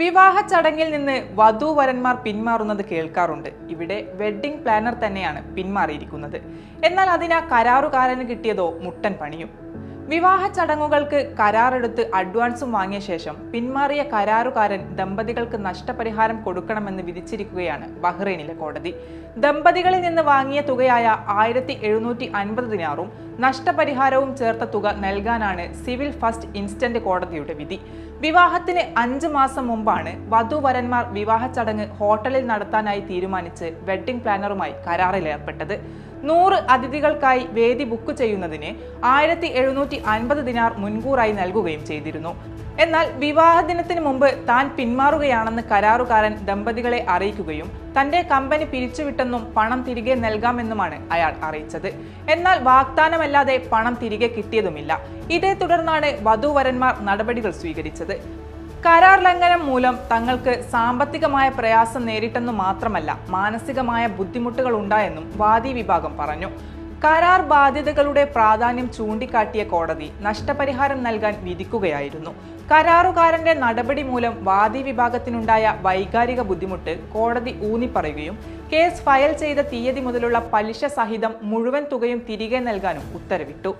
വിവാഹ ചടങ്ങിൽ നിന്ന് വധുവരന്മാർ പിന്മാറുന്നത് കേൾക്കാറുണ്ട്. ഇവിടെ വെഡ്ഡിംഗ് പ്ലാനർ തന്നെയാണ് പിന്മാറിയിരിക്കുന്നത്. എന്നാൽ അതിനാ കരാറുകാരന് കിട്ടിയതോ മുട്ടൻ പണിയും. വിവാഹ ചടങ്ങുകൾക്ക് കരാറെടുത്ത് അഡ്വാൻസും വാങ്ങിയ ശേഷം പിന്മാറിയ കരാറുകാരൻ ദമ്പതികൾക്ക് നഷ്ടപരിഹാരം കൊടുക്കണമെന്ന് വിധിച്ചിരിക്കുകയാണ് ബഹ്റൈനിലെ കോടതി. ദമ്പതികളിൽ നിന്ന് വാങ്ങിയ തുകയായ ആയിരത്തി എഴുന്നൂറ്റി അൻപത് ദിനാറും നഷ്ടപരിഹാരവും ചേർത്ത തുക നൽകാനാണ് സിവിൽ ഫസ്റ്റ് ഇൻസ്റ്റന്റ് കോടതിയുടെ വിധി. വിവാഹത്തിന് അഞ്ച് മാസം മുമ്പാണ് വധുവരന്മാർ വിവാഹ ചടങ്ങ് ഹോട്ടലിൽ നടത്താനായി തീരുമാനിച്ച് വെഡ്ഡിംഗ് പ്ലാനറുമായി കരാറിലേർപ്പെട്ടത്. നൂറ് അതിഥികൾക്കായി വേദി ബുക്ക് ചെയ്യുന്നതിന് ആയിരത്തി എഴുന്നൂറ്റി അൻപത് ദിനാർ മുൻകൂറായി നൽകുകയും ചെയ്തിരുന്നു. എന്നാൽ വിവാഹ ദിനത്തിന് മുമ്പ് താൻ പിന്മാറുകയാണെന്ന് കരാറുകാരൻ ദമ്പതികളെ അറിയിക്കുകയും തന്റെ കമ്പനി പിരിച്ചുവിട്ടെന്നും പണം തിരികെ നൽകാമെന്നുമാണ് അയാൾ അറിയിച്ചത്. എന്നാൽ വാഗ്ദാനമല്ലാതെ പണം തിരികെ കിട്ടിയതുമില്ല. ഇതേ തുടർന്നാണ് വധുവരന്മാർ നടപടികൾ സ്വീകരിച്ചത്. കരാർ ലംഘനം മൂലം തങ്ങൾക്ക് സാമ്പത്തികമായ പ്രയാസം നേരിട്ടെന്നു മാത്രമല്ല മാനസികമായ ബുദ്ധിമുട്ടുകൾ ഉണ്ടായെന്നും വാദി വിഭാഗം പറഞ്ഞു. കരാർ ബാധ്യതകളുടെ പ്രാധാന്യം ചൂണ്ടിക്കാട്ടിയ കോടതി നഷ്ടപരിഹാരം നൽകാൻ വിധിക്കുകയായിരുന്നു. കരാറുകാരന്റെ നടപടി മൂലം വാദി വിഭാഗത്തിനുണ്ടായ വൈകാരിക ബുദ്ധിമുട്ട് കോടതി ഊന്നിപ്പറയുകയും കേസ് ഫയൽ ചെയ്ത തീയതി മുതലുള്ള പലിശ സഹിതം മുഴുവൻ തുകയും തിരികെ നൽകാനും ഉത്തരവിട്ടു.